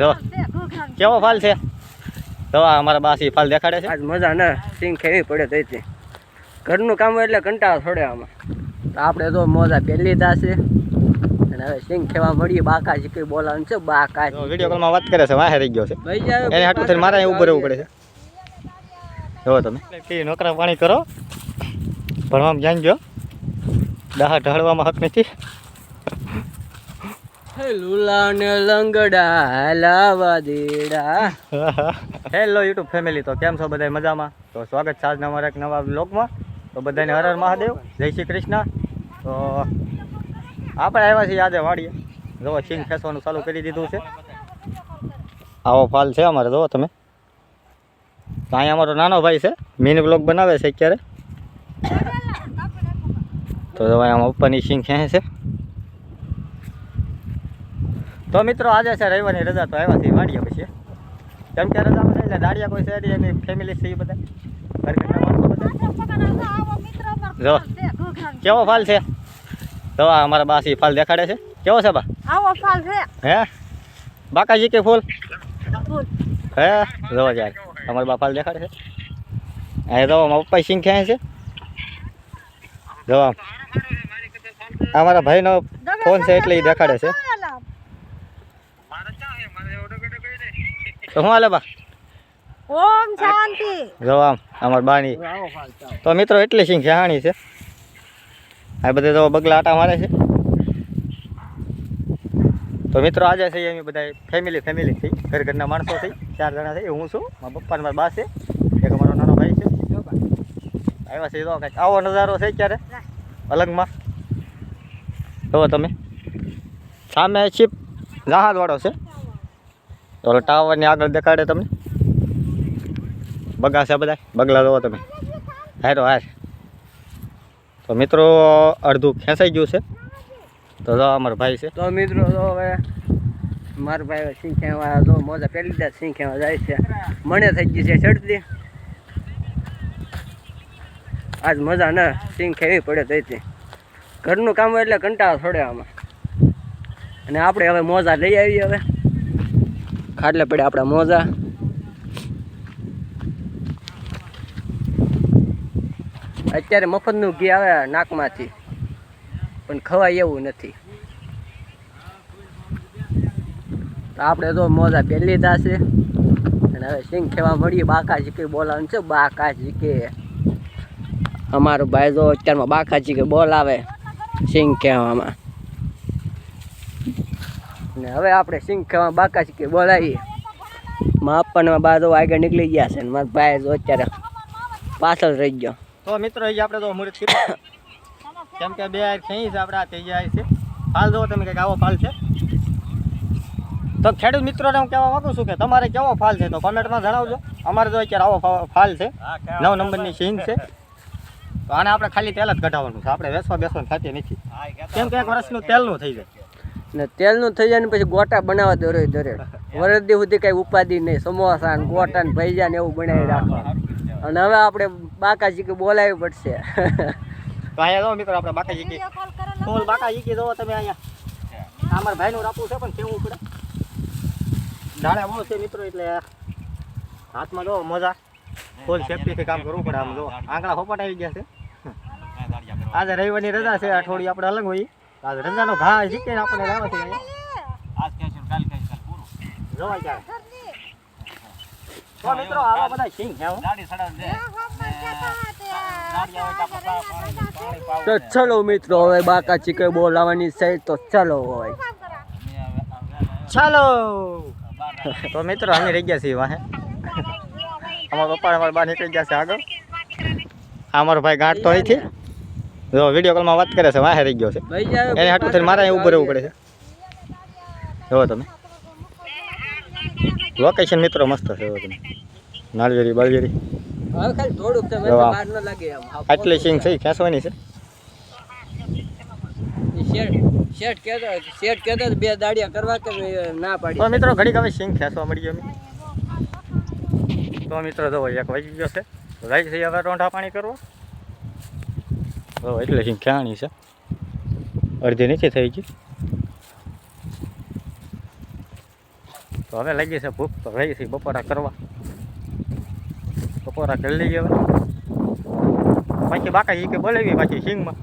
જો. કેવો ફાલ છે? જો અમારા બાસી ફાલ દેખાડે છે. આજ મજા ના સિંગ ખેવી પડે તો ઘરનું કામ હોય એટલે કંટાળો થોડે આમાં. તો આપણે તો મોજા પહેલી લીધા છે. અને હવે સિંગ ખેવા મળીએ બાકા શીખી બોલાવાનું છે બાકા જો. વીડિયો કોલમાં વાત કરે છે વાહે રહી ગયો છે. ભાઈ જાય એને હાટું થઈને મારે ઊભું રહેવું પડે છે. જો તમે. નોકરા પાણી કરો. ભણવામાં જાણ ગયો દાહ ઢળવામાં હક નથી. હે લુલા લંગડા લાવા દેડા. હેલો યુટ્યુબ ફેમિલી તો કેમ છો બધા મજામાં? તો સ્વાગત છે આજના અમારા એક નવા બ્લોગમાં તો બધાને હર હર મહાદેવ. જય શ્રી કૃષ્ણ. તો આપણે આવ્યા છીએ આજે વાડીએ. જો સિંગ ખેંચવાનું ચાલુ કરી દીધું છે. આવો ફાલ છે અમારે જોવો તમે. તો અહીંયા અમારો નાનો ભાઈ છે. મિની બ્લોગ બનાવે છે અત્યારે. તો અહીંયા ઉપરની સિંગ ખેંચે છે. તો મિત્રો આજે છે રવિવારની રજા તો આવ્યા છીએ વાડીએ પછી. કેમ કે રજા બધા એટલે દાડિયા કોઈ છે નહીં, એની ફેમિલી છે એ બધા. ઘર ઘરના માણસો બધા. જો કેવો ફાલ છે? તો અમારા બાસી ફાલ દેખાડે છે. કેવો છે બા? આવો ફાલ છે. હે? બાકાજી કે ફૂલ? હે? જો યાર અમારા બા ફાલ દેખાડે છે. અહીં તો અમારા પપ્પા સિંહ ખેંચે છે. જો અમારા ભાઈનો ફોન છે એટલે એ દેખાડે છે. તો શું હાલે બા? ઓમ શાંતિ. જો આમ અમારા ચાલો. તો મિત્રો એટલી સિંહ ખેહાણી છે. આ બધે તો બગલા આટા મારે છે. તો મિત્રો આજે છે અમે બધા ફેમિલી ફેમિલી થઈ ઘર ઘરના માણસો થઈ ચાર જણા થઈ હું છું મારા પપ્પા મારા બા છે. એક અમારો નાનો ભાઈ છે. આવ્યા છે તો કંઈક આવો નજારો છે અત્યારે અલગમાં. જુઓ તમે. સામે શિપ જહાજવાળો છે. ઓલો ટાવરની આગળ દેખાડે તમને? બગા છે બધા બગલા જોવો તમે. હારો, હાર. તો મિત્રો, અડધું ખેંચાઈ ગયું છે. તો જો, અમારો ભાઈ છે. તો મિત્રો તો હવે મારા ભાઈ સિંગ ખેવા જો, મોજા પહેલી લીધા સિંહ ખેવા જાય છે. મને થઈ ગઈ છે ચડતી. આજ મજા ના, સિંહ ખેવી પડે તો હતી ઘરનું કામ હોય એટલે કંટાળો છોડે આમાં. અને આપણે હવે મોજા લઈ આવીએ હવે. ખાટલે પડે આપણા મોજા. અત્યારે મફતનું ઘી આવે નાકમાંથી, પણ ખવાય એવું નથી. તો આપણે તો મોજા પહેરી લીધા છે. અને હવે સિંગ ખેવા મળીએ. બાકા શીખી બોલાવાનું છે? બાકા કે. અમારો ભાઈ જો અત્યારમાં બાકા શીખે બોલાવે સિંગ ખેવામાં. ને હવે આપણે સિંગ ખાવા બાકા કે બોલાવીએ માં આપવાના બા જો આગળ નીકળી ગયા છે ને મારા ભાઈ જો અત્યારે પાછળ રહી ગયો. તો મિત્રો આપણે તો મુહૂર્ત કર્યું કેમ કે બે ખેંચી છે આપણે આ થઈ જાય છે. ફાલ દો તમે કંઈક આવો ફાલ છે. તો ખેડૂત મિત્રોને હું કહેવા માંગુ છું કે તમારે કેવો ફાલ છે તો કોમેન્ટમાં જણાવજો. અમારે તો અત્યારે આવો ફાલ છે. નવ નંબરની સીન છે. તો આને આપણે ખાલી તેલ જ કઢાવવાનું છે. આપણે વેસવા બેસવાનું થતી નથી. કેમ કે એક વર્ષનું તેલનું થઈ જાય. ને તેલનું થઈ જાય ને પછી ગોટા બનાવવા દોરે દોરે વરદી સુધી કઈ ઉપાધિ નહીં. સમોસા ને ગોટા ને ભૈજા ને એવું બનાવી રાખવા અને હવે આપણે બાકાજી કે બોલાવી પડશે. તો અહીંયા જો મિત્રો આપણે બાકા કે ફૂલ બાકા જીકી જો તમે અહીંયા. આ અમારા ભાઈનું રાખવું છે પણ કેવું પડે? દાણા બહુ છે મિત્રો એટલે હાથમાં જો મોજા. ફૂલ સેફટીથી કામ કરવું પડે આમ જો. આંકડા હોપટ આવી ગયા છે. આજે રવિવારની રજા છે અઠવાડિયું આપણે અલગ હોઈએ. તો આજે રજાનો ઘા શીખીને આપણને લાવે છે અહીંયા જોવા ક્યારે તો મિત્રો આવા બધા સિંગ છે હો. તો ચલો મિત્રો હવે બાકા ચીકે બોલાવાની છે તો ચલો હોય ચાલો તો મિત્રો અમે રહી ગયા છીએ વાહે અમારા પપ્પા અમારા બા નીકળી ગયા છે આગળ આ અમારો ભાઈ ગાંઠ તો અહીંથી જો વીડિયો કોલમાં વાત કરે છે વાહે રહી ગયો છે. એને હાટું થઈને મારે અહીં ઊભું રહેવું પડે છે. જો તમે. લોકેશન મિત્રો મસ્ત છે જો તમે. નાળિયેરી બાળિયેરી. આટલી સિંગ છે. ખેંચવાની છે. શેઠ કહેતો શેઠ કહેતો બે દાડિયા કરવા કે ના તો મિત્રો ઘડીક હવે સિંગ ખેંચવા મળી અમે. તો મિત્રો જો એક વાગી ગયો છે. તો જાય હવે રોંઢા પાણી કરવા. તો એટલે ખેવાની છે. અડધી નથી થઈ ગઈ. તો હવે લાગી છે ભૂખ તો રહી છે બપોરા કરવા. બપોરા કરી લઈએ હવે. પછી બાકા ઈ કે બોલાવી પાછી સિંગમાં.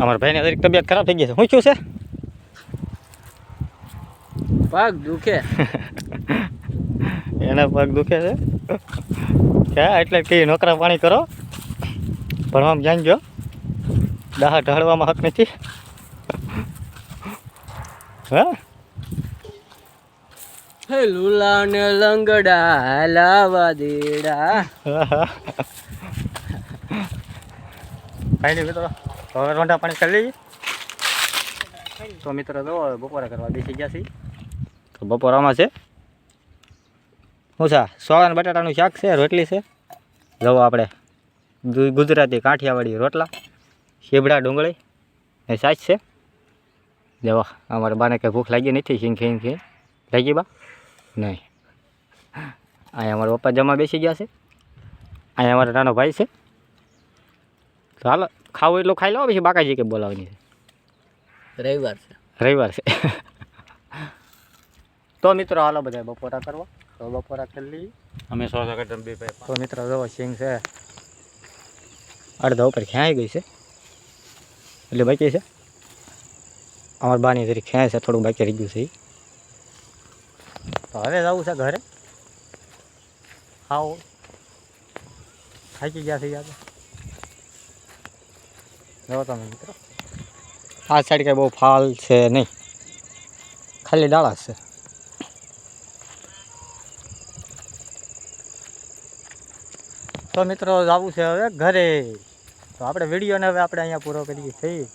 અમારા ભાઈને જરીક તબિયત ખરાબ થઈ ગઈ છે. શું છે? પગ દુખે. એના પગ દુખે છે? ક્યાં એટલે કે નોકરા પાણી કરો. ભણવામાં જાણજો દાહ ઢાળવામાં હક નથી. હા? હે લુલા ને લંગડા લાવા દેડા. કઈ નહીં મિત્રો. હવે રોંઢા પાણી કરી લઈએ તો મિત્રો તો બપોરા કરવા બેસી ગયા છીએ. તો બપોરામાં છે. શું છે સોળા બટાટાનું શાક છે રોટલી છે. જવો આપણે ગુજરાતી કાઠિયાવાડી રોટલા શેબડા ડુંગળી એ સાચ છે. જવો અમારે બાને કંઈ ભૂખ લાગી નથી સિંગ ખીન ખીન લાગી બા? નહીં. અહીંયા અમારા પપ્પા જમા બેસી ગયા છે. અહીંયા અમારો નાનો ભાઈ છે. ચાલો ખાવું એટલું ખાઈ લો પછી બાકાજી કે બોલાવવાની છે. રવિવાર છે. રવિવાર છે. તો મિત્રો હાલો બધા બપોરા કરવા. તો બપોરા કરી લઈએ અમે સો ટકા ડબ્બી ભાઈ તો મિત્રો જો સિંગ છે અડધા ઉપર ખેંચાઈ ગઈ છે એટલે બાકી છે અમારા બાની જરી ખેંચાય છે થોડું બાકી રહી ગયું છે ઈ. તો હવે જવું છે ઘરે આવો થાકી ગયા છે યાર જો તમે મિત્રો આ સાઈડ કાંઈ બહુ ફાલ છે નહીં ખાલી ડાળા છે તો મિત્રો જવું છે હવે ઘરે. તો આપણે વિડીયોને હવે આપણે અહીંયા પૂરો કરીએ છીએ.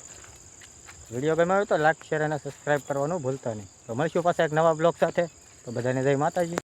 વીડિયો ગમ્યો હોય તો લાઈક, શેર અને સબસ્ક્રાઈબ કરવાનું ભૂલતા નહીં. તો મળીશું પાછા એક નવા બ્લોગ સાથે. તો બધાને જય માતાજી.